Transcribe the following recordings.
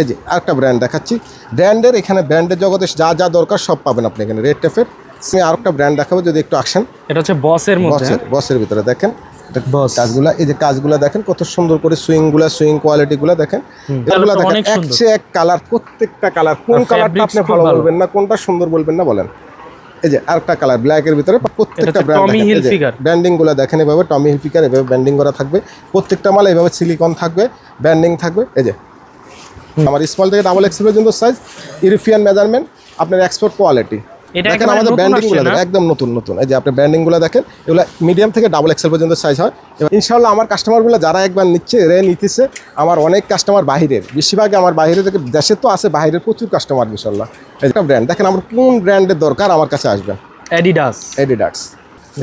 এই যে আরেকটা ব্র্যান্ড দেখাচ্ছি। ব্র্যান্ডের এখানে ব্র্যান্ডের জগতে যা যা দরকার সব পাবেন আপনি এখানে। রেড টেফের আমি আরেকটা ব্র্যান্ড দেখাবো যদি একটু আসেন। এটা হচ্ছে বসের মধ্যে বসের বসের ভিতরে দেখেন। কাজগুলা এই যে কাজগুলা দেখেন কত সুন্দর করে সুইংগুলা সুইং কোয়ালিটি গুলা দেখেন এগুলা দেখেন এক। এক কালার প্রত্যেকটা কালার কোন কালারটা আপনি ভালো। বলবেন না কোনটা সুন্দর বলবেন না বলেন। এই যে আরেকটা কালার ব্ল্যাক এর ভিতরে প্রত্যেকটা ব্র্যান্ডিংগুলা দেখেন। এভাবে টমি হিলফিকার এভাবে ব্র্যান্ডিং করা থাকবে। প্রত্যেকটা মাল এভাবে সিলিকন থাকবে ব্র্যান্ডিং থাকবে। এই যে আমার স্মল থেকে ডাবল এক্সেল পর্যন্ত সাইজ ইউরোপিয়ান মেজারমেন্ট আপনার এক্সপোর্ট কোয়ালিটি দেখেন আমাদের নতুন ব্র্যান্ডিংগুলো দেখেন, একদম নতুন নতুন। এই যে আপনি ব্র্যান্ডিংগুলো দেখেন এগুলো মিডিয়াম থেকে ডাবল এক্সেল পর্যন্ত সাইজ হয়। এবার ইনশাল্লাহ আমার কাস্টমারগুলো যারা একবার নিচ্ছে রে নিতেছে আমার অনেক কাস্টমার বাহিরের। বেশিরভাগ আমার বাইরে থেকে দেশে তো আছে বাইরের প্রচুর কাস্টমার ইনশাল্লাহ একটা ব্র্যান্ড দেখেন আমার কোন ব্র্যান্ডের দরকার আমার কাছে আসবেন অ্যাডিডাস এডিডাক্স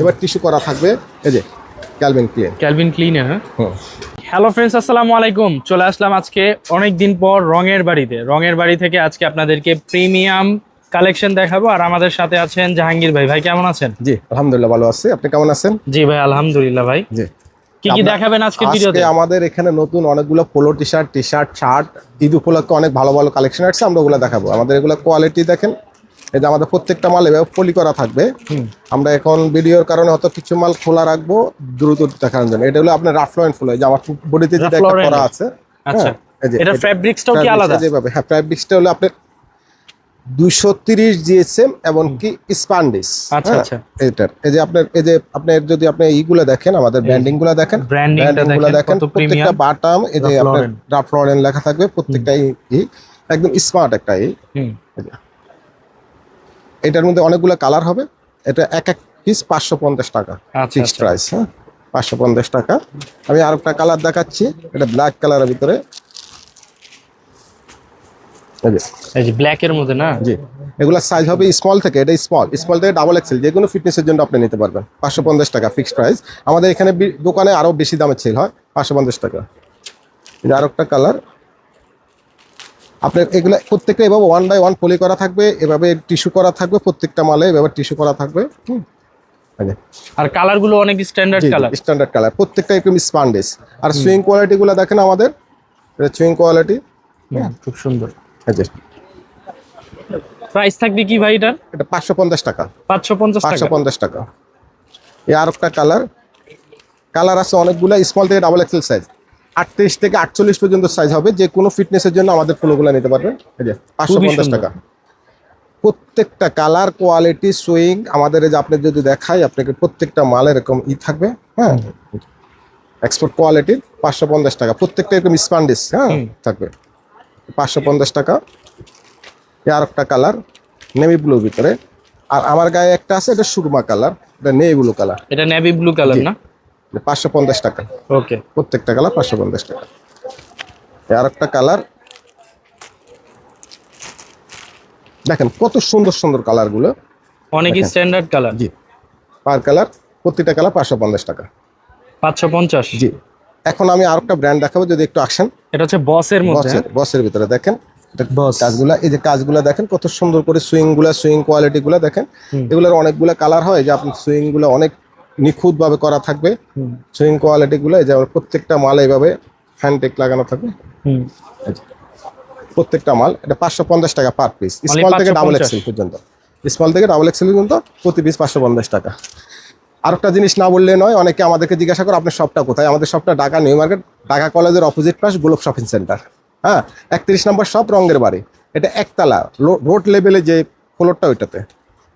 এবার টিস্যু করা থাকবে এই যে ক্যালভিন ক্লিয়ার ক্যালভিন ক্লিনার হুম। হ্যালো ফ্রেন্ডস আসসালামু আলাইকুম। চলে আসলাম আজকে অনেক দিন পর রঙের বাড়িতে। রঙের বাড়ি থেকে আজকে আপনাদেরকে প্রিমিয়াম কালেকশন দেখাবো। আর আমাদের সাথে আছেন জাহাঙ্গীর ভাই। ভাই কেমন আছেন? জি আলহামদুলিল্লাহ ভালো আছি। আপনি কেমন আছেন? জি ভাই আলহামদুলিল্লাহ ভাই। জি। কি কি দেখাবেন আজকে ভিডিওতে? আমাদের এখানে নতুন অনেকগুলো polo T shirt T shirt shirt Eid উপলক্ষে অনেক ভালো ভালো কালেকশন আসছে আমরা ওগুলো দেখাবো। আমাদের এগুলো কোয়ালিটি দেখেন এই যে আমাদের প্রত্যেকটা মাল এভাবে পলি করা থাকবে। আমরা এখন ভিডিওর কারণে হয়তো কিছু মাল খোলা রাখব দ্রুত দেখানোর জন্য। এটা হলো আপনার রাফলোয়েন ফুল এই যে আমার বডিতে যেটা একটা করা আছে। আচ্ছা। হ্যাঁ, এই এটা এটা- ফ্যাব্রিক্সটাও কি আলাদা? যেভাবে হ্যাঁ ফ্যাব্রিক্সটা হলো আপনার দুইশো তিরিশ জিএসএম এবং কি স্পান্ডিস আচ্ছা, আচ্ছা। এটার এই যে আপনার এই যে আপনার যদি আপনি ইগুলো দেখেন আমাদের ব্র্যান্ডিংগুলো দেখেন branding গুলো দেখেন, প্রত্যেকটা বাটাম এই যে আপনার Lauren। রাফ লেখা থাকবে প্রত্যেকটা ই- ই একদম স্মার্ট একটা ই হুম। এটার মধ্যে অনেকগুলো কালার হবে। এটা এক এক পিস পাঁচশো পঞ্চাশ টাকা। আচ্ছা, ফিক্সড আচ্ছা। প্রাইস হ্যাঁ? পাঁচশো পঞ্চাশ টাকা। আমি আর একটা কালার দেখাচ্ছি। এটা ব্ল্যাক কালারের ভিতরে। ব্ল্যাক এর মধ্যে না? জি। এগুলো সাইজ হবে স্মল থেকে এটা স্মল স্মল থেকে ডাবল এক্সেল যে কোনো ফিটনেসের জন্য আপনি নিতে পারবেন। পাঁচশো পঞ্চাশ টাকা ফিক্সড প্রাইস আমাদের এখানে দোকানে আরও বেশি দামের সেল হয়। পাঁচশো পঞ্চাশ টাকা। এটা আর একটা কালার আপনার এগুলো প্রত্যেকটা এভাবে ওয়ান বাই ওয়ান পলি করা থাকবে এভাবে টিস্যু করা থাকবে প্রত্যেকটা মালে এভাবে টিস্যু করা থাকবে হুম। আর কালারগুলো অনেক স্ট্যান্ডার্ড কালার স্ট্যান্ডার্ড কালার প্রত্যেকটা একদম স্পান্ডেস আর সুইং কোয়ালিটিগুলো দেখেন আমাদের? এটা সুইং কোয়ালিটি খুব সুন্দর। যে। প্রাইস থাকবে কি ভাই এটা এটা পাঁচশো পঞ্চাশ টাকা। পাঁচশো পঞ্চাশ পাঁচশো টাকা পঞ্চাশ টাকা। এই আর একটা কালার কালার আছে অনেকগুলো স্মল থেকে ডাবল এক্সেল সাইজ আটত্রিশ থেকে আটচল্লিশ পর্যন্ত সাইজ হবে। যে কোনো ফিটনেসের জন্য আমাদের ফুলগুলো নিতে পারবেন। এই যে পাঁচশো পঞ্চাশ টাকা। প্রত্যেকটা কালার কোয়ালিটি সুইং আমাদের যে আপনি যদি দেখাই আপনাকে প্রত্যেকটা মাল এরকম ই থাকবে হ্যাঁ? এক্সপোর্ট কোয়ালিটির পাঁচশো পঞ্চাশ টাকা। প্রত্যেকটা এরকম স্পান্ডিস হ্যাঁ? থাকবে। পাঁচশো পঞ্চাশ টাকা। আর একটা কালার নেভি ব্লু ভিতরে। আর আমার গায়ে একটা আছে এটা সুরমা কালার এটা নেভি ব্লু কালার এটা নেভি ব্লু কালার না? পাঁচশো পঞ্চাশ টাকা। ওকে। প্রত্যেকটা কালার পাঁচশো পঞ্চাশ টাকা। আর একটা কালার। দেখেন কত সুন্দর সুন্দর কালারগুলো। অনেক দেখেন। Standard colour. জি। পার কালার প্রতিটা কালার পাঁচশো পঞ্চাশ টাকা। পাঁচশো পঞ্চাশ। জি। এখন আমি আর একটা ব্র্যান্ড দেখাবো যদি একটু আসেন। এটা হচ্ছে বসের মধ্যে বসের বসের ভিতরে দেখেন। কাজগুলা এই যে কাজগুলা দেখেন কত সুন্দর করে সুইংগুলা সুইং কোয়ালিটি গুলা দেখেন। এগুলোর অনেকগুলা কালার হয় যে আপনি সুইংগুলো অনেক নিখুঁত ভাবে করা থাকবে। সুইং কোয়ালিটি গুলো এই যে আমার প্রত্যেকটা মাল এইভাবে হ্যান্ডটেক লাগানো থাকবে। প্রত্যেকটা মাল এটা পাঁচশো পঞ্চাশ টাকা পার পিস স্মল থেকে ডাবল 550 এক্সেল পর্যন্ত। স্মল থেকে ডাবল এক্সেল পর্যন্ত প্রতি পিস পাঁচশো পঞ্চাশ টাকা। আরেকটা জিনিস না বললে নয় অনেকে আমাদেরকে জিজ্ঞাসা করে আপনার শপটা কোথায়? আমাদের শপটা ঢাকা নিউ মার্কেট ঢাকা কলেজের অপোজিট পাশ গোলক শপিং সেন্টার হ্যাঁ একত্রিশ নম্বর শপ রঙের বাড়ি। এটা একতলা রোড লেভেলে যে ফ্লোরটা ওইটাতে।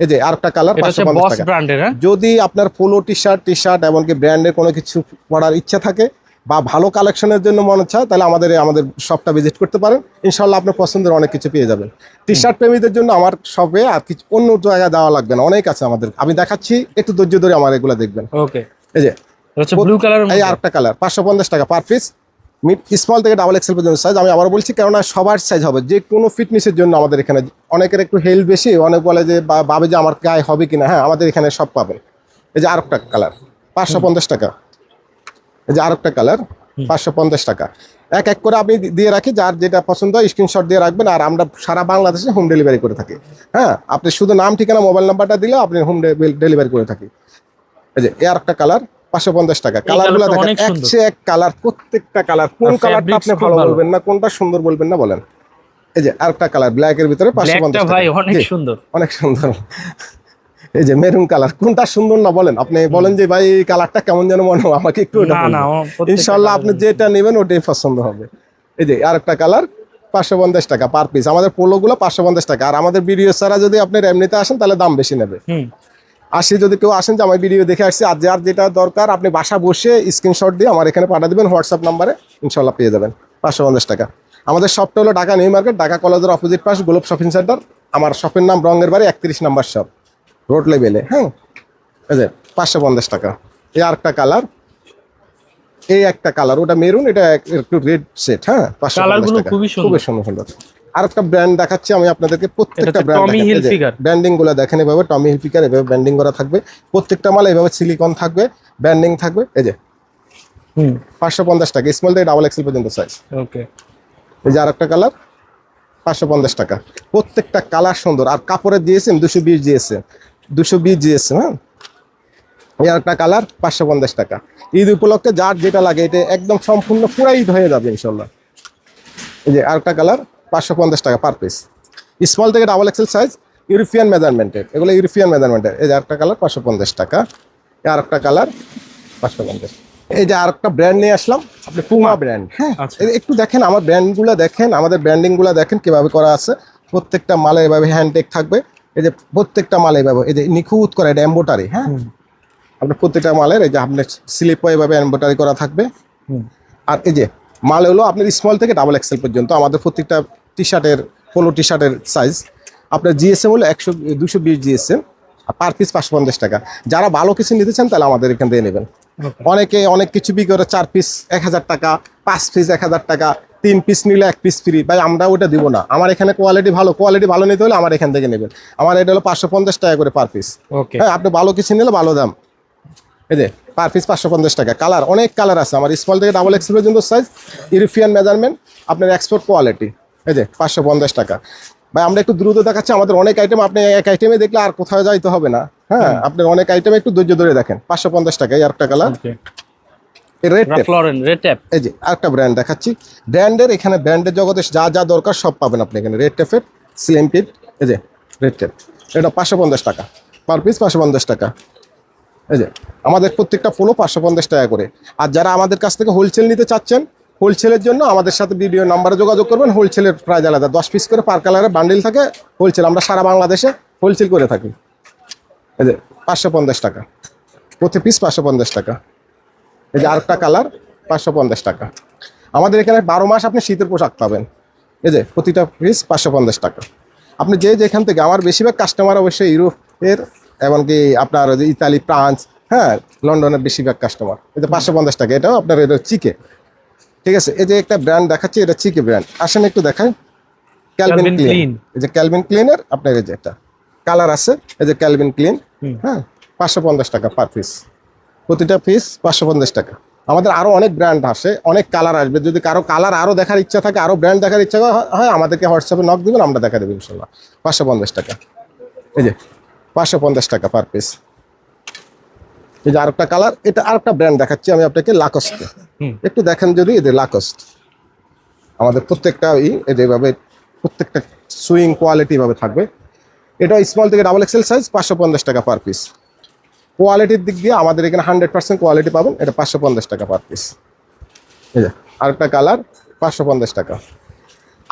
এই যে আরেকটা কালার পাঁচশো পঞ্চাশ টাকা। হ্যাঁ? যদি আপনার polo T shirt T shirt এমনকি ব্র্যান্ডের কোনো কিছু পড়ার ইচ্ছা থাকে বা ভালো কালেকশনের জন্য মনে চায় তাহলে আমাদের আমাদের শপটা ভিজিট করতে পারেন। ইনশাল্লাহ আপনার পছন্দের অনেক কিছু পেয়ে যাবেন। টি শার্ট প্রেমীদের জন্য আমার শপে আর কিছু অন্য জায়গায় যাওয়া লাগবে না। অনেক আছে আমাদের। আমি দেখাচ্ছি একটু ধৈর্য ধরে আমার এগুলো দেখবেন। ওকে এই যে ব্লু কালার এই আরেকটা কালার পাঁচশো পঞ্চাশ টাকা পার পিস মিড স্মল থেকে ডাবল এক্সেল পর্যন্ত সাইজ আমি আবার বলছি কেননা সবার সাইজ হবে। যে কোনো ফিটনেসের জন্য আমাদের এখানে অনেকের একটু হেলথ বেশি অনেক বলে যে ভাবে যে আমার গায়ে হবে কিনা। হ্যাঁ আমাদের এখানে সব পাবেন এই যে আরেকটা কালার পাঁচশো পঞ্চাশ টাকা। এই যে আরেকটা কালার পাঁচশো পঞ্চাশ টাকা। এক এক করে আপনি দিয়ে রাখি যার যেটা পছন্দ হয় স্ক্রিনশট দিয়ে রাখবেন। আর আমরা সারা বাংলাদেশে হোম ডেলিভারি করে থাকি। হ্যাঁ আপনি শুধু নাম ঠিকানা মোবাইল নাম্বারটা দিলে আপনি হোম ডেলিভারি করে থাকি। এই যে এ আরেকটা কালার পাঁচশো পঞ্চাশ টাকা। কালারগুলো কালারটা দেখেন এক। এক কালার প্রত্যেকটা কালার কোন কালারটা আপনি ভালো। বলবেন না কোনটা সুন্দর বলবেন না বলেন। এই যে আরেকটা কালার ব্ল্যাক এর ভিতরে পাঁচশো পঞ্চাশ ভাই অনেক সুন্দর। অনেক সুন্দর। এই যে মেরুন কালার কোনটা সুন্দর না বলেন? আপনি বলেন যে ভাই কালারটা কেমন যেন মনে হয় আমাকে একটু ইনশাল্লাহ আপনি যেটা নেবেন ওটাই পছন্দ হবে। এই যে আরেকটা কালার পাঁচশো পঞ্চাশ টাকা পার পিস আমাদের পোলোগুলো পাঁচশো পঞ্চাশ টাকা। আর আমাদের ভিডিও ছাড়া যদি আপনি এমনিতে আসেন তাহলে দাম বেশি নেবে। হুম। আসি যদি কেউ আসেন যে আমার ভিডিও দেখে আসছি আর যার যেটা দরকার আপনি বাসা বসে স্ক্রিনশট দিয়ে আমার এখানে পাঠিয়ে দেবেন হোয়াটসঅ্যাপ নাম্বারে ইনশাল্লাহ পেয়ে যাবেন পাঁচশো পঞ্চাশ টাকা। আমাদের শপটা হলো ঢাকা নিউ মার্কেট ঢাকা কলেজের অপোজিট পাশ গ্লোব শপিং সেন্টার আমার শপের নাম রঙের বাড়ি একত্রিশ নাম্বার শপ রোড লেভেলে হ্যাঁ? যে পাঁচশো পঞ্চাশ টাকা। এই আরেকটা কালার এই একটা কালার ওটা মেরুন এটা এক- একটু রেড সেট হ্যাঁ? পাঁচশো গুলো টাকা। খুবই সুন্দর। খুবই সুন্দর। সুন্দর আরেকটা ব্র্যান্ড দেখাচ্ছি আমি আপনাদেরকে প্রত্যেকটা ব্র্যান্ড। ব্র্যান্ডিংগুলো দেখেন এভাবে টমি হিলফিকার এভাবে ব্র্যান্ডিং করা থাকবে। প্রত্যেকটা মাল এভাবে সিলিকন থাকবে ব্র্যান্ডিং থাকবে। এই যে হুম। পাঁচশো পঞ্চাশ টাকা স্মল থেকে ডাবল এক্সেল পর্যন্ত সাইজ ওকে এই যে আরেকটা কালার পাঁচশো পঞ্চাশ টাকা। প্রত্যেকটা কালার সুন্দর। আর কাপড়ের দিয়েছেন দুশো বিশ দিয়েছে দুশো বিশ দিয়েছে হ্যাঁ? এই আরেকটা কালার পাঁচশো পঞ্চাশ টাকা। ঈদ উপলক্ষে যার যেটা লাগে এটা একদম সম্পূর্ণ পুরা ঈদ হয়ে যাবে ইনশাল্লাহ। এই যে আরেকটা কালার পাঁচশো পঞ্চাশ টাকা পার পিস স্মল থেকে ডাবল এক্সেল সাইজ ইউরোপিয়ান মেজারমেন্টের এগুলো ইউরোপিয়ান মেজারমেন্টের এই যে আরেকটা কালার পাঁচশো পঞ্চাশ টাকা। এই আরেকটা কালার পাঁচশো পঞ্চাশ। এই যে আর একটা ব্র্যান্ড নিয়ে আসলাম আপনি পুমা ব্র্যান্ড হ্যাঁ আচ্ছা। একটু দেখেন আমার ব্র্যান্ডগুলো দেখেন আমাদের ব্র্যান্ডিংগুলো দেখেন কীভাবে করা আছে। প্রত্যেকটা মালে এভাবে হ্যান্ডটেক থাকবে। এই যে প্রত্যেকটা মালে এভাবে এই যে নিখুঁত করা এটা এম্বোটারি হ্যাঁ? আপনার প্রত্যেকটা মালের এই যে আপনার স্লিপও এভাবে এম্বোটারি করা থাকবে। আর এই যে মাল হলো আপনার স্মল থেকে ডাবল এক্সেল পর্যন্ত। আমাদের প্রত্যেকটা টি শার্টের পোলো টি শার্টের সাইজ আপনার জিএসএম হলো একশো দুশো বিশ জিএসএম আর পার পিস পাঁচশো পঞ্চাশ টাকা। যারা ভালো কিছু নিতে চান তাহলে আমাদের এখান থেকে নেবেন। অনেকে অনেক কিছু বিক্রি করে চার পিস এক হাজার টাকা পাঁচ পিস এক হাজার টাকা তিন পিস নিলে এক পিস ফ্রি ভাই আমরা ওটা দিব না। আমার এখানে কোয়ালিটি ভালো কোয়ালিটি ভালো নিতে হলে আমার এখান থেকে নেবেন। আমার এটা হলো পাঁচশো পঞ্চাশ টাকা করে পার পিস ওকে হ্যাঁ আপনি ভালো কিছু নিলে ভালো দাম। এই যে পার পিস পাঁচশো পঞ্চাশ টাকা। কালার অনেক কালার আছে। আমার স্মল থেকে ডাবল এক্সেল পর্যন্ত সাইজ ইউরোপিয়ান মেজারমেন্ট আপনার এক্সপোর্ট কোয়ালিটি এই যে পাঁচশো পঞ্চাশ টাকা। ভাই আমরা একটু দ্রুত দেখাচ্ছি আমাদের অনেক আইটেম আপনি এক আইটেমে দেখলে আর কোথাও যাইতে হবে না। হ্যাঁ আপনার অনেক আইটেম একটু ধৈর্য ধরে দেখেন। পাঁচশো পঞ্চাশ টাকা এই একটা কালার এই যে আরেকটা ব্র্যান্ড দেখাচ্ছি। ব্র্যান্ডের এখানে ব্র্যান্ডের জগতে যা যা দরকার সব পাবেন আপনি এখানে। রেড টেপের সিএম পিট এই যে রেড টেপ এটা পাঁচশো পঞ্চাশ টাকা। পার পিস পাঁচশো পঞ্চাশ টাকা। এই যে আমাদের প্রত্যেকটা ফুলও পাঁচশো পঞ্চাশ টাকা করে। আর যারা আমাদের কাছ থেকে হোলসেল নিতে চাচ্ছেন হোলসেলের জন্য আমাদের সাথে ভিডিও নাম্বারে যোগাযোগ করবেন। হোলসেলের প্রাইস আলাদা। দশ পিস করে পার কালারের বান্ডিল থাকে। হোলসেল, আমরা সারা বাংলাদেশে হোলসেল করে থাকি। এই যে, পাঁচশো পঞ্চাশ টাকা। প্রতি পিস পাঁচশো পঞ্চাশ টাকা। এই যে আরেকটা কালার পাঁচশো পঞ্চাশ টাকা। আমাদের এখানে বারো মাস আপনি শীতের পোশাক পাবেন। এই যে, প্রতিটা পিস পাঁচশো পঞ্চাশ টাকা। আপনি যে যেখান থেকে, আমার বেশিরভাগ কাস্টমার অবশ্যই ইউরোপের এমনকি আপনার ইতালি, ফ্রান্স হ্যাঁ লন্ডনের বেশিরভাগ কাস্টমার এই যে পাঁচশো পঞ্চাশ টাকা, এটাও আপনার, এটা চিকে ঠিক আছে? এই যে একটা ব্র্যান্ড দেখাচ্ছি এটা চিকে ব্র্যান্ড আসেন একটু দেখাই। ক্যালভিন ক্লিন এই যে ক্যালভিন ক্লিনের আপনার এই যে একটা কালার আছে এই যে ক্যালভিন ক্লিন হ্যাঁ? পাঁচশো পঞ্চাশ টাকা পার পিস প্রতিটা পিস পাঁচশো পঞ্চাশ টাকা। আমাদের আরও অনেক ব্র্যান্ড আসে অনেক কালার আসবে। যদি কারও কালার আরও দেখার ইচ্ছা থাকে আরও ব্র্যান্ড দেখার ইচ্ছা হয়- হয় আমাদেরকে হোয়াটসঅ্যাপে নক দিবেন আমরা দেখা দেবো ইনশাল্লাহ। পাঁচশো পঞ্চাশ টাকা। এই যে পাঁচশো পঞ্চাশ টাকা পার পিস এই যে আরেকটা কালার এটা আরেকটা ব্র্যান্ড দেখাচ্ছি আমি আপনাকে লাকস্ট একটু দেখেন যদি এদের লাকস্ট আমাদের প্রত্যেকটা ই এদের এভাবে প্রত্যেকটা সুইং কোয়ালিটি ভাবে থাকবে। এটা স্মল থেকে ডাবল এক্সেল সাইজ পাঁচশো পঞ্চাশ টাকা পার পিস কোয়ালিটির দিক দিয়ে আমাদের এখানে হান্ড্রেড পার্সেন্ট কোয়ালিটি পাবেন এটা পাঁচশো পঞ্চাশ টাকা পার পিস এই যে আরেকটা কালার পাঁচশো পঞ্চাশ টাকা।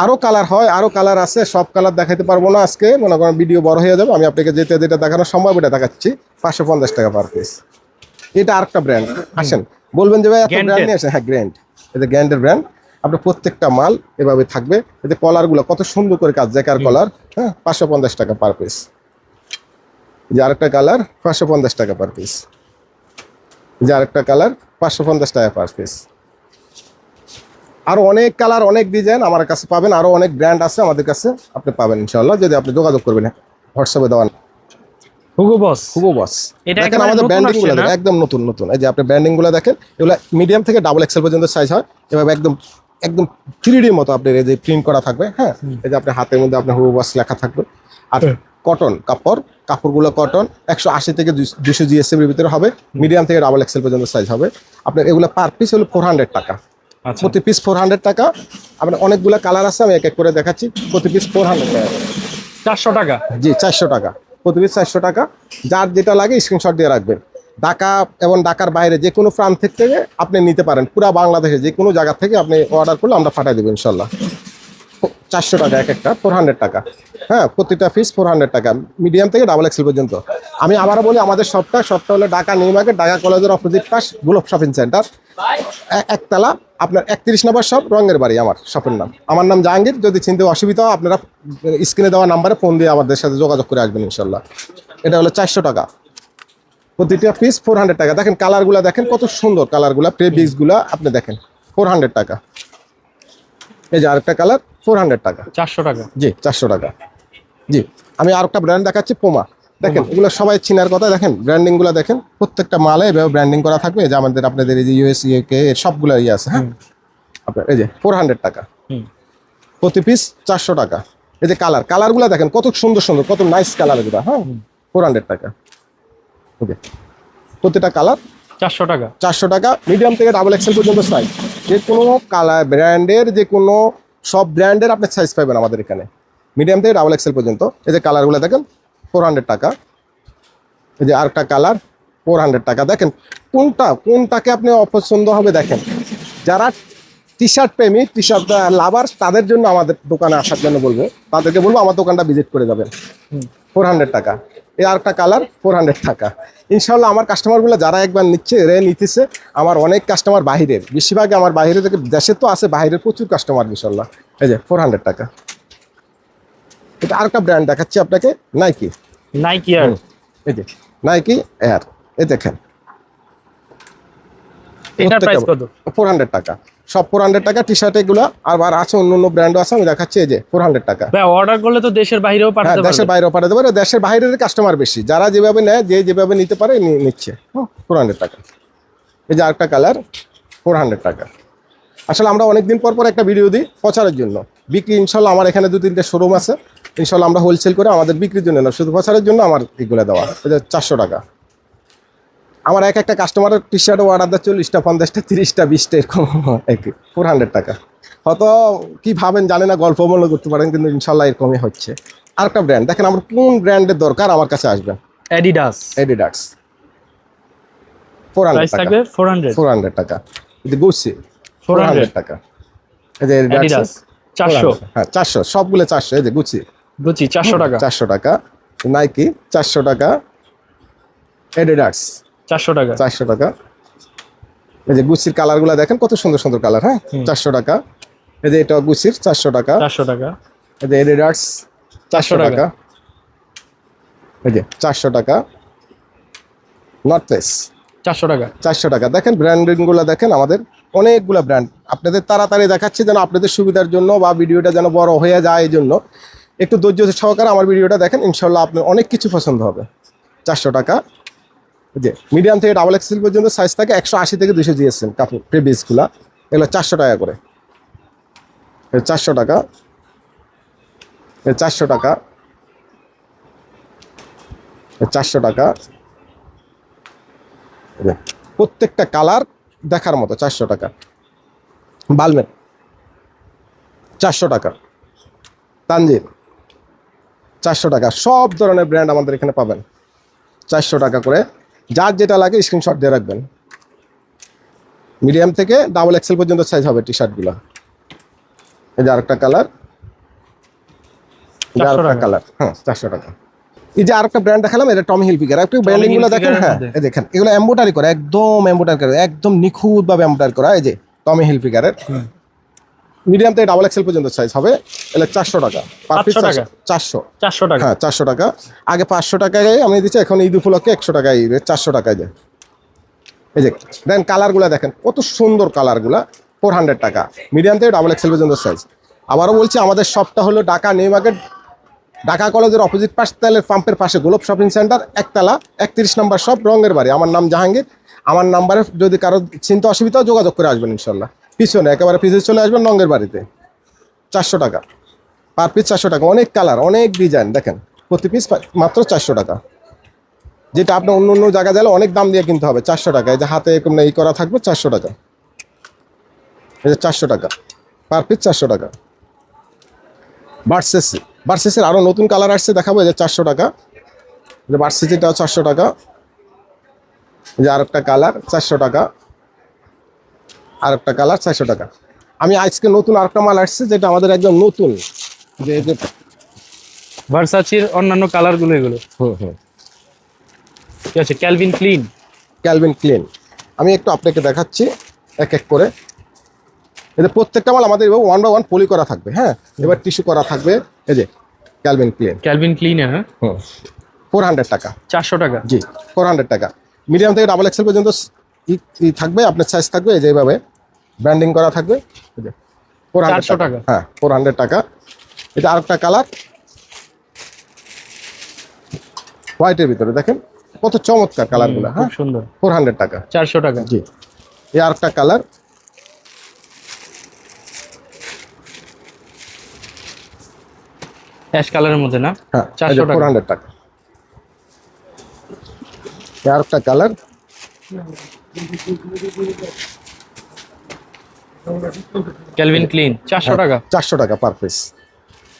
আরও কালার হয় আরও কালার আছে সব কালার দেখাতে পারব না আজকে। মনে করেন ভিডিও বড় হয়ে যাবে আমি আপনাকে যেটা যেটা দেখানো সম্ভব এটা দেখাচ্ছি। পাঁচশো পঞ্চাশ টাকা পার পিস এটা আরেকটা ব্র্যান্ড আসেন। বলবেন যে ভাই এত ব্র্যান্ড নিয়ে আসেন হ্যাঁ গ্র্যান্ড এটা গ্র্যান্ডের ব্র্যান্ড আপনার প্রত্যেকটা মাল এভাবে থাকবে। এতে কলারগুলো কত সুন্দর করে কাজ জ্যাকার কলার হ্যাঁ পাঁচশো পঞ্চাশ টাকা পার পিস যে আরেকটা কালার পাঁচশো পঞ্চাশ টাকা পার পিস যে আরেকটা কালার পাঁচশো পঞ্চাশ টাকা পার পিস আরও অনেক কালার অনেক ডিজাইন আমার কাছে পাবেন আরও অনেক ব্র্যান্ড আছে আমাদের কাছে আপনি পাবেন ইনশাল্লাহ যদি আপনি যোগাযোগ করবেন হোয়াটসঅ্যাপে দেওয়ান হুগো বস খুব বস এটা দেখেন আমাদের ব্র্যান্ডিংগুলো একদম নতুন নতুন। এই যে আপনি ব্র্যান্ডিংগুলো দেখেন এগুলো মিডিয়াম থেকে ডাবল এক্সেল পর্যন্ত সাইজ হয়। এভাবে একদম একদম থ্রি মতো আপনার এই যে প্রিন্ট করা থাকবে হ্যাঁ। এই যে আপনার হাতের মধ্যে আপনার হুবু বস লেখা থাকবে। আর হ্যাঁ। কটন কাপড় কাপড়গুলো কটন একশো আশি থেকে দুশো জিএসএম এর ভিতরে হবে। মিডিয়াম থেকে ডাবল এক্সেল পর্যন্ত সাইজ হবে। আপনার এগুলো পার পিস হলো ফোর হান্ড্রেড টাকা। প্রতি পিস ফোর হান্ড্রেড টাকা। আপনার অনেকগুলো কালার আছে আমি এক এক করে দেখাচ্ছি। প্রতি পিস ফোর হান্ড্রেড টাকা। চারশো টাকা? জি চারশো টাকা। প্রতি পিস চারশো টাকা। যার যেটা লাগে স্ক্রিনশট দিয়ে রাখবেন। ঢাকা এবং ঢাকার বাইরে যে কোনো প্রান্ত থেকে আপনি নিতে পারেন। পুরা বাংলাদেশে যে কোনো জায়গা থেকে আপনি অর্ডার করলে আমরা পাঠিয়ে দেবো ইনশাল্লাহ চারশো টাকা এক একটা ফোর হান্ড্রেড টাকা। হ্যাঁ প্রতিটা পিস ফোর হান্ড্রেড টাকা। মিডিয়াম থেকে ডাবল এক্সেল পর্যন্ত। আমি আবারও বলি আমাদের সবটা সবটা হলো ঢাকা নিউ মার্কেট ঢাকা কলেজের অপোজিট পাশ গ্লোব শপিং সেন্টার একতলা। আপনার একত্রিশ নম্বর সব রঙের বাড়ি আমার শপের নাম। আমার নাম জাহাঙ্গীর যদি চিনতে অসুবিধা হয় আপনারা স্ক্রিনে দেওয়া নাম্বারে ফোন দিয়ে আমাদের সাথে যোগাযোগ করে আসবেন ইনশাল্লাহ। এটা হলো চারশো টাকা। প্রতিটা পিস ফোর হান্ড্রেড টাকা। দেখেন কালারগুলো দেখেন কত সুন্দর কালারগুলো প্রেবিক্সগুলো আপনি দেখেন ফোর হান্ড্রেড টাকা। এই যে আরেকটা কালার ফোর হান্ড্রেড টাকা। চারশো টাকা। জি চারশো টাকা। জি আমি আর একটা ব্র্যান্ড দেখাচ্ছি পোমা দেখেন এগুলো সবাই চিনার কথা। দেখেন ব্র্যান্ডিংগুলো দেখেন প্রত্যেকটা মালে এভাবে ব্র্যান্ডিং করা থাকবে। যে আমাদের আপনাদের এই যে ইউএস ইউকে সবগুলো ইয়ে আছে হ্যাঁ? আপনার এই যে ফোর হান্ড্রেড টাকা। হুম। প্রতি পিস চারশো টাকা। এই যে কালার কালারগুলো দেখেন কত সুন্দর সুন্দর কত নাইস কালার এগুলো হ্যাঁ? ফোর হান্ড্রেড টাকা। ওকে প্রতিটা কালার চারশো টাকা। চারশো টাকা। মিডিয়াম থেকে ডাবল এক্সেল পর্যন্ত সাইজ যে কোনো কালার ব্র্যান্ডের যে কোনো সব ব্র্যান্ডের আপনি সাইজ পাবেন আমাদের এখানে। মিডিয়াম থেকে ডাবল এক্সেল পর্যন্ত। এই যে কালারগুলো দেখেন ফোর হান্ড্রেড টাকা। এই যে আরেকটা কালার ফোর হান্ড্রেড টাকা। দেখেন কোনটা কোনটাকে আপনি অপছন্দ হবে দেখেন। যারা টি শার্ট প্রেমী টি শার্ট লাভার তাদের জন্য আমাদের দোকানে আসার জন্য বলব। তাদেরকে বলব আমার দোকানটা ভিজিট করে যাবেন। ফোর হান্ড্রেড টাকা। এই আরেকটা কালার ফোর হান্ড্রেড টাকা। ইনশাল্লাহ আমার কাস্টমারগুলো যারা একবার নিচ্ছে রে নিতেছে আমার অনেক কাস্টমার বাহিরের। বেশিরভাগ আমার বাইরে থেকে দেশে তো আছে বাইরের প্রচুর কাস্টমার ইনশাল্লাহ এই যে ফোর হান্ড্রেড টাকা। এটা আরেকটা ব্র্যান্ড দেখাচ্ছি আপনাকে নাইকি নাইকি এই যে নাইকি এয়ার এই দেখেন। এটার প্রাইস কত? ফোর হান্ড্রেড টাকা। সব ফোর হান্ড্রেড টাকা টি শার্ট এগুলো আর আছে অন্য অন্য ব্র্যান্ডও আছে আমি দেখাচ্ছি এই যে ফোর হান্ড্রেড টাকা। ভাই অর্ডার করলে তো দেশের বাইরেও হ্যাঁ পাঠাতে দেশের বাইরেও পাঠাতে পারে দেশের বাইরের কাস্টমার বেশি। যারা যেভাবে নেয় যে যেভাবে নিতে পারে নিচ্ছে। ফোর হান্ড্রেড টাকা। এই যে আরেকটা কালার ফোর হান্ড্রেড টাকা। আসলে আমরা অনেকদিন পর পর একটা ভিডিও দিই প্রচারের জন্য। বিক্রি ইনশাল্লাহ আমার এখানে দু তিনটে শোরুম আছে। ইনশাল্লাহ আমরা হোলসেল করে আমাদের বিক্রির জন্য না শুধু প্রচারের জন্য আমার এগুলো দেওয়া। চারশো টাকা। আমার এক একটা কাস্টমারের টি শার্ট অর্ডার দেয় চল্লিশটা পঞ্চাশটা তিরিশটা বিশটা এরকম ফোর হান্ড্রেড টাকা। হয়তো কি ভাবেন জানে না গল্প মনে করতে পারেন কিন্তু ইনশাল্লাহ এরকমই হচ্ছে। আরেকটা ব্র্যান্ড দেখেন আমার কোন ব্র্যান্ডের দরকার আমার কাছে আসবেন অ্যাডিডাস এডিডাক্স ফোর হান্ড্রেড টাকা। ফোর হান্ড্রেড ফোর হান্ড্রেড টাকা। ফোর হান্ড্রেড টাকা। এই যে অ্যাডিডাস চারশো। হ্যাঁ চারশো। সবগুলো চারশো এই যে গুছি বুঝছি চারশো টাকা চারশো টাকা নাইকি চারশো টাকা এডিডাক্স চারশো টাকা চারশো টাকা এই যে গুচির কালারগুলো দেখেন কত সুন্দর সুন্দর কালার হ্যাঁ চারশো টাকা এই যে এটা গুচির চারশো টাকা চারশো টাকা এই যে এডিডাস চারশো 400 টাকা। টাকা এই যে চারশো টাকা নর্থ ফেস চারশো টাকা চারশো টাকা দেখেন ব্র্যান্ডিংগুলো দেখেন আমাদের অনেকগুলো ব্র্যান্ড আপনাদের তাড়াতাড়ি দেখাচ্ছি যেন আপনাদের সুবিধার জন্য বা ভিডিওটা যেন বড় হয়ে যায় এই জন্য একটু ধৈর্য সহকারে আমার ভিডিওটা দেখেন ইনশাল্লাহ আপনার অনেক কিছু পছন্দ হবে। চারশো টাকা। যে মিডিয়াম থেকে ডাবল এক্সেল পর্যন্ত সাইজ থাকে, একশো আশি থেকে দুশো জিএসএম কাপড় প্রিভিয়াসগুলো এগুলো চারশো টাকা করে। চারশো টাকা। চারশো টাকা। চারশো টাকা। প্রত্যেকটা কালার দেখার মতো চারশো টাকা। বালমেট। চারশো টাকা। তানজির চারশো টাকা। সব ধরনের ব্র্যান্ড আমাদের এখানে পাবেন। চারশো টাকা করে। যার যেটা লাগে স্ক্রিনশট দিয়ে রাখবেন। মিডিয়াম থেকে ডাবল এক্সেল পর্যন্ত সাইজ হবে টি শার্টগুলো এই যে আরেকটা কালার এই যে আরেকটা কালার হ্যাঁ চারশো টাকা। এই যে আরেকটা ব্র্যান্ড দেখালাম এটা টমি হিলফিগার একটু ব্র্যান্ডিংগুলো দেখেন হ্যাঁ এই দেখেন এগুলো এম্বোটারি করা একদম এম্বোটারি করা একদম নিখুঁত ভাবে এম্বোটারি করা এই যে টমি হিলফিগারের মিডিয়াম থেকে ডাবল এক্সেল পর্যন্ত সাইজ হবে। এগুলো চারশো টাকা। পার পিস টাকা? চারশো। চারশো টাকা। হ্যাঁ চারশো টাকা। আগে পাঁচশো টাকায় আমি দিচ্ছি এখন ঈদ উপলক্ষে একশো টাকায় চারশো টাকায় দেয়। এই যে দেন কালারগুলো দেখেন কত সুন্দর কালারগুলা ফোর হান্ড্রেড টাকা। মিডিয়াম থেকে ডাবল এক্সেল পর্যন্ত সাইজ আবারও বলছি আমাদের শপটা হলো ঢাকা নিউ মার্কেট। ঢাকা কলেজের অপোজিট পাশ তেলের পাম্পের পাশে গোলপ শপিং সেন্টার একতলা একত্রিশ নম্বর শপ রঙের বাড়ি। আমার নাম জাহাঙ্গীর। আমার নাম্বারে যদি কারও চিন্তা অসুবিধা যোগাযোগ করে আসবেন ইনশাল্লাহ। পিছনে একেবারে পিছনে চলে আসবেন রঙের বাড়িতে চারশো টাকা পার পিস চারশো টাকা অনেক কালার অনেক ডিজাইন দেখেন প্রতি পিস মাত্র চারশো টাকা যেটা আপনার অন্য অন্য জায়গায় গেলে অনেক দাম দিয়ে কিনতে হবে চারশো টাকা এই যে হাতে এরকম ই করা থাকবে চারশো টাকা এই যে চারশো টাকা পার পিস চারশো টাকা বার্সেস বার্সেসের আরও নতুন কালার আসছে দেখাবো এই যে চারশো টাকা এই যে চারশো টাকা এই যে আরেকটা কালার চারশো টাকা আরেকটা কালার চারশো টাকা। আমি আজকে নতুন আরেকটা মাল আসছে যেটা আমাদের একদম নতুন। যে যে ভার্সাচির অন্যান্য কালারগুলো এগুলো। হুম হুম। ঠিক আছে ক্যালভিন ক্লিন ক্যালভিন ক্লিন আমি একটু আপনাকে দেখাচ্ছি এক এক করে। এদের প্রত্যেকটা মাল আমাদের এবার ওয়ান বাই ওয়ান পলি করা থাকবে হ্যাঁ? এবার টিস্যু করা থাকবে এই যে ক্যালভিন ক্লিন ক্যালভিন ক্লিনের হ্যাঁ? হুম। ফোর হান্ড্রেড টাকা। চারশো টাকা। জি ফোর হান্ড্রেড টাকা। মিডিয়াম থেকে ডাবল এক্সেল পর্যন্ত ই- থাকবে আপনার সাইজ থাকবে এই যে এইভাবে ব্র্যান্ডিং করা থাকবে। ফোর হান্ড্রেড টাকা। হ্যাঁ ফোর হান্ড্রেড টাকা। এটা আরেকটা কালার হোয়াইটের ভিতরে দেখেন কত চমৎকার কালারগুলো হ্যাঁ খুব সুন্দর। ফোর হান্ড্রেড টাকা। চারশো টাকা। জি। এই আরেকটা কালার অ্যাশ কালারের মধ্যে না? হ্যাঁ 400 টাকা। ফোর হান্ড্রেড টাকা। এই আরেকটা কালার ক্যালভিন ক্লিন চারশো টাকা। চারশো টাকা পার পিস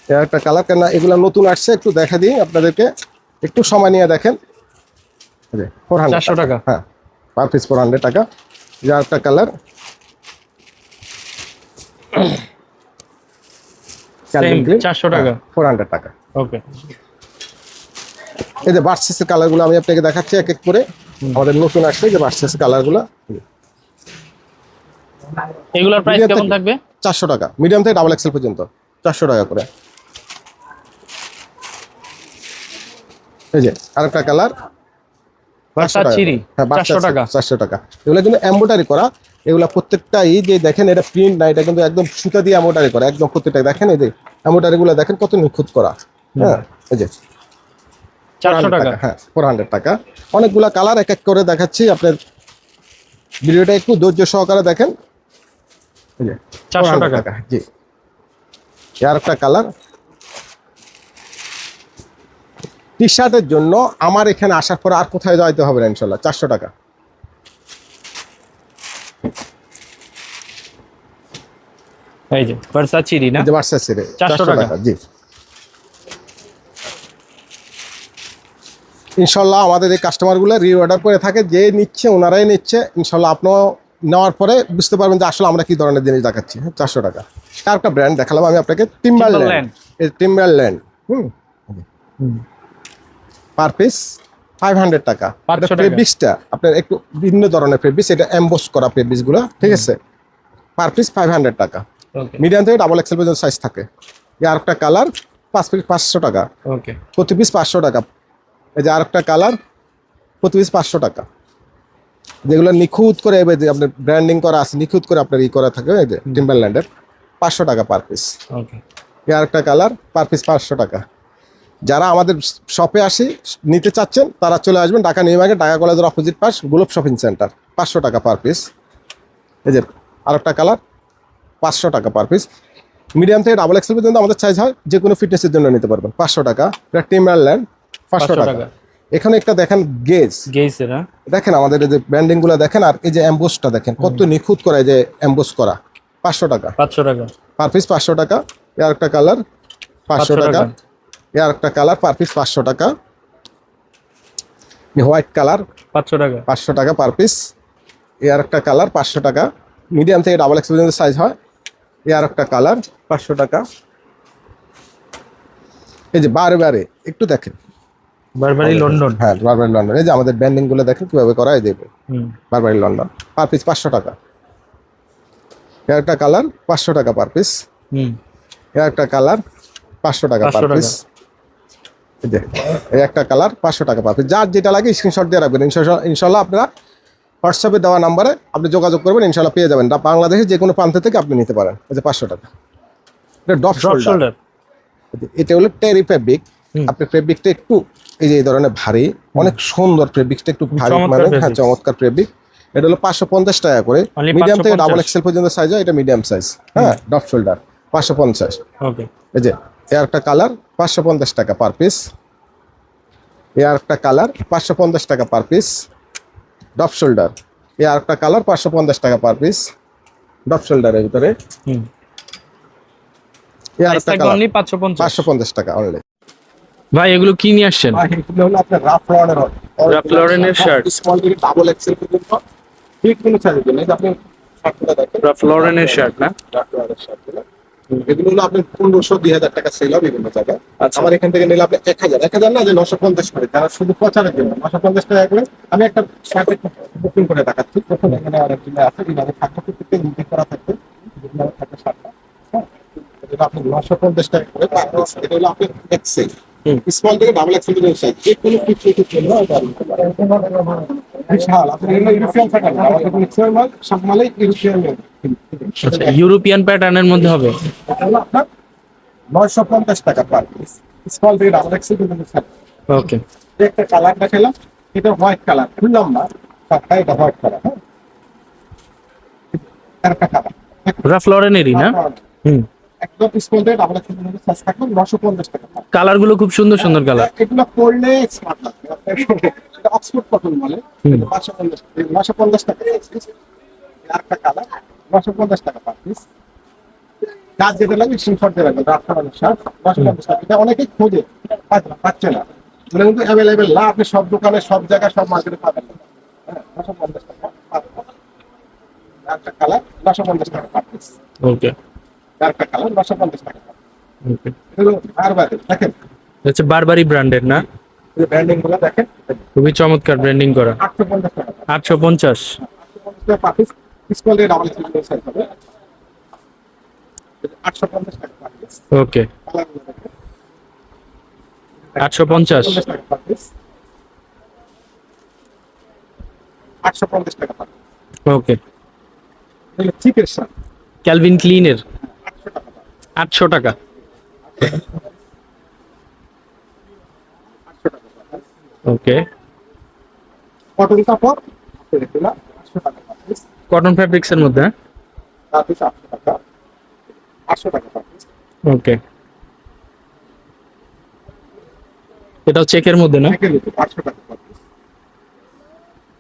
এর একটা কালার কেন এগুলো নতুন আসছে একটু দেখা দিই আপনাদেরকে। একটু সময় নিয়ে দেখেন। ফোর হান্ড্রেড 400 টাকা। হ্যাঁ পার পিস ফোর হান্ড্রেড টাকা। যে একটা কালার 400 টাকা। ফোর হান্ড্রেড টাকা। ওকে এই যে বার্সেসের কালারগুলো আমি আপনাকে দেখাচ্ছি এক এক করে। আমাদের নতুন আসছে যে বার্সেসের কালারগুলো। এগুলোর প্রাইস কেমন থাকবে? চারশো টাকা। মিডিয়াম থেকে ডাবল এক্সেল পর্যন্ত। চারশো টাকা করে। এই যে আরেকটা কালার। Versace, হ্যাঁ 400 টাকা। চারশো টাকা। এগুলো কিন্তু এম্বোটারি করা। এগুলো প্রত্যেকটাই যে দেখেন এটা প্রিন্ট না এটা কিন্তু একদম সুতা দিয়ে এম্বোটারি করা। একদম প্রত্যেকটা দেখেন এই যে এম্বোটারি গুলো দেখেন কত নিখুঁত করা। হ্যাঁ এই যে। 400 টাকা। হ্যাঁ টাকা। অনেকগুলা কালার এক এক করে দেখাচ্ছি আপনার ভিডিওটা একটু ধৈর্য সহকারে দেখেন। এই যে 400 400 টাকা। জি। আর একটা কালার টি শার্টের জন্য আমার এখানে আসার পর আর কোথায় যাইতে হবে না ইনশাল্লাহ? চারশো টাকা। এই যে ভার্সাচিরি না? যে ভার্সাসিরে 400 টাকা। জি। ইনশাল্লাহ আমাদের এই কাস্টমারগুলো রিঅর্ডার করে থাকে যে নিচ্ছে ওনারাই নিচ্ছে। ইনশাল্লাহ আপনিও নেওয়ার পরে বুঝতে পারবেন যে আসলে আমরা কি ধরনের জিনিস দেখাচ্ছি। হ্যাঁ চারশো টাকা। আর একটা ব্র্যান্ড দেখালাম আমি আপনাকে টিম্বারল্যান্ড। এই টিম্বারল্যান্ড হুম? পার পিস ফাইভ হান্ড্রেড টাকা। 500 টাকা। ফেব্রিক্সটা আপনার একটু ভিন্ন ধরনের ফেব্রিক্স এটা এম্বোস করা ফেব্রিক্সগুলো ঠিক আছে? পার পিস ফাইভ হান্ড্রেড টাকা। মিডিয়াম থেকে ডাবল এক্সেল পর্যন্ত সাইজ থাকে। এই আরেকটা কালার পাঁচ পিস পাঁচশো টাকা। ওকে প্রতি পিস পাঁচশো টাকা। এই যে আরেকটা কালার প্রতি পিস পাঁচশো টাকা। যেগুলো নিখুঁত করে এবার যে আপনার ব্র্যান্ডিং করা আছে নিখুঁত করে আপনার ই করা থাকে এই যে টিম্বারল্যান্ডের পাঁচশো টাকা পার পিস ওকে আরেকটা কালার পার পিস পাঁচশো টাকা। যারা আমাদের শপে আসি নিতে চাচ্ছেন তারা চলে আসবেন ঢাকা নিউ মার্কেট ঢাকা কলেজের অপোজিট পাশ গ্লোব শপিং সেন্টার পাঁচশো টাকা পার পিস এই যে আরেকটা কালার পাঁচশো টাকা পার পিস মিডিয়াম থেকে ডাবল এক্সেল পর্যন্ত আমাদের চাইজ হয় যে কোনো ফিটনেসের জন্য নিতে পারবেন পাঁচশো টাকা। এটা টিম্বারল্যান্ড পাঁচশো 500 টাকা। এখানে একটা দেখেন গেজ। গেইছে না দেখেন আমাদের যে ব্র্যান্ডিংগুলো দেখেন আর এই যে অ্যাম্বোসটা দেখেন কত নিখুঁত করা এই যে অ্যাম্বোস করা। পাঁচশো টাকা। পাঁচশো টাকা। পার পিস পাঁচশো টাকা এর একটা কালার পাঁচশো টাকা টাকা। এর একটা কালার পার পিস পাঁচশো টাকা। হোয়াইট কালার পাঁচশো টাকা। পাঁচশো টাকা পার পিস এর একটা কালার পাঁচশো টাকা। মিডিয়াম থেকে ডাবল এক্স পর্যন্ত সাইজ হয় এর একটা কালার পাঁচশো টাকা। এই যে বারে বারে একটু দেখেন। বারবারি লন্ডন হ্যাঁ বারবারি লন্ডন এই যে আমাদের ব্যান্ডিংগুলো দেখেন কীভাবে করা হয় দেবে বারবারি লন্ডন পার পিস পাঁচশো টাকা। একটা কালার পাঁচশো টাকা পার পিস একটা কালার পাঁচশো টাকা 500 পার পিস এই একটা কালার পাঁচশো টাকা পার পিস যার যেটা লাগে স্ক্রিনশট দিয়ে রাখবেন। ইনশাল্লাহ আপনারা হোয়াটসঅ্যাপে দেওয়া নাম্বারে আপনি যোগাযোগ করবেন ইনশাল্লাহ পেয়ে যাবেন। বাংলাদেশের যে কোনো প্রান্ত থেকে আপনি নিতে পারেন। এই যে পাঁচশো টাকা। এটা ডপ শোল্ডার এটা হলো টেরি ফেব্রিক হুম। আপনার ফেব্রিকটা একটু এই যে এই ধরনের ভারী অনেক সুন্দর ফেব্রিকটা একটু ভারী মানে হ্যাঁ চমৎকার ফেব্রিক এটা হলো পাঁচশো পঞ্চাশ টাকা করে। মিডিয়াম থেকে ডাবল এক্সেল পর্যন্ত সাইজ হয় এটা মিডিয়াম সাইজ হ্যাঁ ডপ শোল্ডার পাঁচশো পঞ্চাশ। এই যে এর একটা কালার পাঁচশো পঞ্চাশ টাকা পার পিস এর একটা কালার পাঁচশো পঞ্চাশ টাকা পার পিস ডপ শোল্ডার এর একটা কালার পাঁচশো পঞ্চাশ টাকা পার পিস ডপ শোল্ডারের ভিতরে। আর একটা কালার পাঁচশো পঞ্চাশ। পাঁচশো পঞ্চাশ টাকা অনলি ভাই এগুলো কি নিয়ে আসছেন? এগুলো হলো আপনার রাফ লরেনের এর স্মল থেকে ডাবল এক্সেল পর্যন্ত ঠিক কোনো সাইজের জন্য আপনি দেখেন। রাফ লরেনের শার্ট না? এগুলো হলো আপনি পনেরোশো দুই হাজার টাকা সেল বিভিন্ন জায়গায়। আচ্ছা। আমার এখান থেকে নিলে আপনি এক হাজার। এক হাজার না যে নশো পঞ্চাশ করে। তারা শুধু প্রচারের জন্য নশো পঞ্চাশ টাকা করে আমি একটা শার্টে বুকিং করে দেখাচ্ছি। প্রথম এখানে অনেক জিনিস আছে প্রত্যেকটা করা থাকবে। শার্টটা হ্যাঁ? আপনি নশো পঞ্চাশ টাকা করে এটা হলো আপনার এক্সেল। স্মল থেকে ডাবল এক্সেল পর্যন্ত সাইজ যে কোনো কিছু জন্য বিশাল। আপনি এগুলো ইউরোপিয়ান প্যাটার্ন আমাদের ম্যাক্সিমাম মাল সব মালেই ইউরোপিয়ান আচ্ছা ইউরোপিয়ান প্যাটার্নের মধ্যে হবে? আপনার নয়শো পঞ্চাশ টাকা পার পিস স্মল থেকে ডাবল এক্সেল পর্যন্ত সাইজ ওকে একটা কালার দেখালাম। এটা হোয়াইট কালার খুললাম না সাতটা এটা হোয়াইট কালার হ্যাঁ? একটা কালার রাফ লরেনেরই না? হুম। একদম থেকে ডাবল এক্সেল পর্যন্ত সাইজ থাকবে নশো পঞ্চাশ টাকা কালারগুলো খুব সুন্দর সুন্দর কালার। এগুলো পড়লে স্মার্ট লাগবে অক্সফোর্ড কটন বলে। নশো পঞ্চাশ নশো পঞ্চাশ টাকা একটা কালার নশো পঞ্চাশ টাকা পার পিস কাজ যেতে লাগে সিনফট দিয়ে রাখবেন রাফ করানোর শার্ট নশো পঞ্চাশ টাকা। এটা অনেকেই খোঁজে। পাচ্ছে না মানে কিন্তু অ্যাভেলেবেল না। আপনি সব দোকানে সব জায়গায় সব মার্কেটে পাবেন। হ্যাঁ নশো পঞ্চাশ টাকা পার। একটা কালার নশো পঞ্চাশ টাকা পার পিস ওকে আর কালার নশো পঞ্চাশ টাকা পার ওকে এগুলো বারবার দেখেন? হচ্ছে বারবারি ব্র্যান্ডের না? ব্র্যান্ডিংগুলো দেখেন খুবই চমৎকার ব্র্যান্ডিং করা। আটশো পঞ্চাশ টাকা। আটশো পঞ্চাশ? পার্টিস স্কুল দিয়ে ডাবল এক্সেল সাইজ হবে। আটশো পঞ্চাশ টাকা ওকে আটশো পঞ্চাশ? পঞ্চাশ আটশো পঞ্চাশ টাকা ওকে চিকের ক্যালভিন ক্লিনের আটশো টাকা। ওকে। কটন কাপড় কটন ফ্যাব্রিক্স এর মধ্যে পার্টিস ওকে। এটাও চেকের মধ্যে না? আটশো টাকা পার্টিস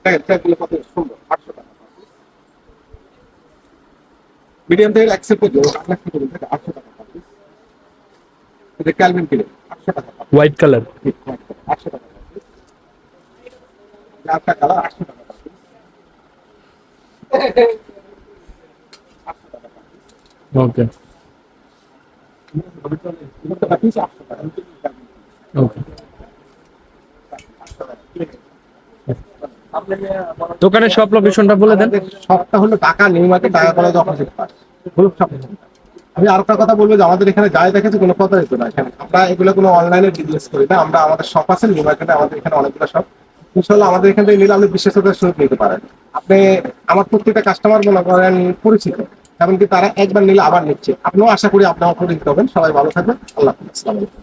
দেখেন ট্যাগগুলো কত সুন্দর আটশো টাকা পার্টিস মিডিয়াম থেকে অ্যাক্সেপ্ট করতে হবে। আট লাখ টাকা থেকে আটশো টাকা এটা ক্যালভিন কিলো আটশো টাকা হোয়াইট কালার আটশো টাকা চারটা কালার আটশো টাকা। ওকে ওকে দোকানের সব লোকেশনটা বলে দেন। সবটা হলো Dhaka new market Dhaka college opposite পাশ শপ আমি আর একটা কথা বলব যে আমাদের এখানে যাই দেখেছে কোনো কথা হতো না এখানে আমরা এগুলো কোনো অনলাইনে বিজনেস করি না। আমরা আমাদের শপ আছে নিউ মার্কেটে আমাদের এখানে অনেকগুলো শপ ইনশাল্লাহ আমাদের এখান থেকে নিলে আপনি বিশেষতার সুযোগ নিতে পারেন। আপনি আমার প্রত্যেকটা কাস্টমার মনে করেন পরিচিত। এমনকি তারা একবার নিলে আবার নিচ্ছে। আপনিও আশা করি আপনার পরিচিত হবেন। সবাই ভালো থাকবেন। আল্লাহ হাফিজ। আসসালামু আলাইকুম